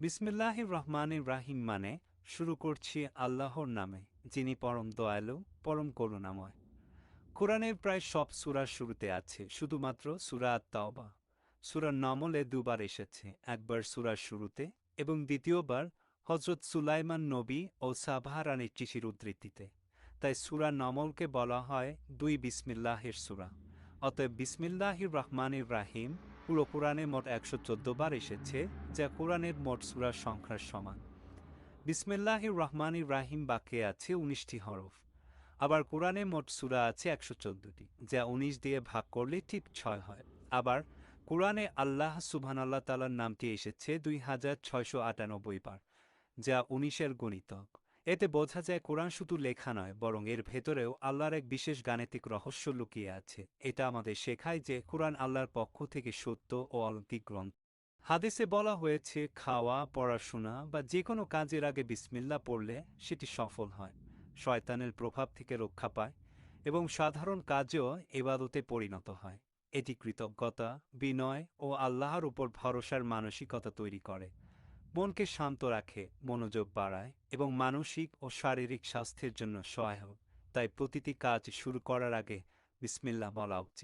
বিসমিল্লাহির রহমানির রাহিম মানে শুরু করছি আল্লাহর নামে, যিনি পরম দয়ালু, পরম করুণাময়। কোরআনের প্রায় সব সূরার শুরুতে আছে, শুধুমাত্র সুরা আত-তাওবা। সূরা নমলে দুবার এসেছে, একবার সূরার শুরুতে এবং দ্বিতীয়বার হজরত সুলাইমান নবী ও সাবাহা রানীর চিঠির উদ্ধৃতিতে। তাই সুরা নমলকে বলা হয় দুই বিসমিল্লাহের সূরা। অতএব বিসমিল্লাহির রহমানির রাহিম পুরো কোরআনে মোট একশো চোদ্দ বার এসেছে, যা কোরআনের মোট সূরার সংখ্যার সমান। বিসমিল্লাহির রহমান রাহিম বাক্যে আছে উনিশটি হরফ। আবার কোরআনে মোট সূরা আছে একশো চোদ্দটি, যা উনিশ দিয়ে ভাগ করলে ঠিক ছয় হয়। আবার কোরআনে আল্লাহ সুবহানাল্লাহ তালার নামটি এসেছে দুই হাজার ছয়শো আটানব্বই বার, যা উনিশের গণিতক। এতে বোঝা যায় কোরআন শুধু লেখা নয়, বরং এর ভেতরেও আল্লাহর এক বিশেষ গাণিতিক রহস্য লুকিয়ে আছে। এটা আমাদের শেখায় যে কোরআন আল্লাহর পক্ষ থেকে সত্য ও অলৌকিক গ্রন্থ। হাদিসে বলা হয়েছে, খাওয়া, পড়াশোনা বা যে কোনো কাজের আগে বিসমিল্লা পড়লে সেটি সফল হয়, শয়তানের প্রভাব থেকে রক্ষা পায় এবং সাধারণ কাজেও এবাদতে পরিণত হয়। এটি কৃতজ্ঞতা, বিনয় ও আল্লাহর উপর ভরসার মানসিকতা তৈরি করে। মনকে শান্ত রাখে, মনোযোগ বাড়ায় এবং মানসিক ও শারীরিক স্বাস্থ্যের জন্য সহায়ক। তাই প্রতিটি কাজ শুরু করার আগে বিসমিল্লা বলা উচিত।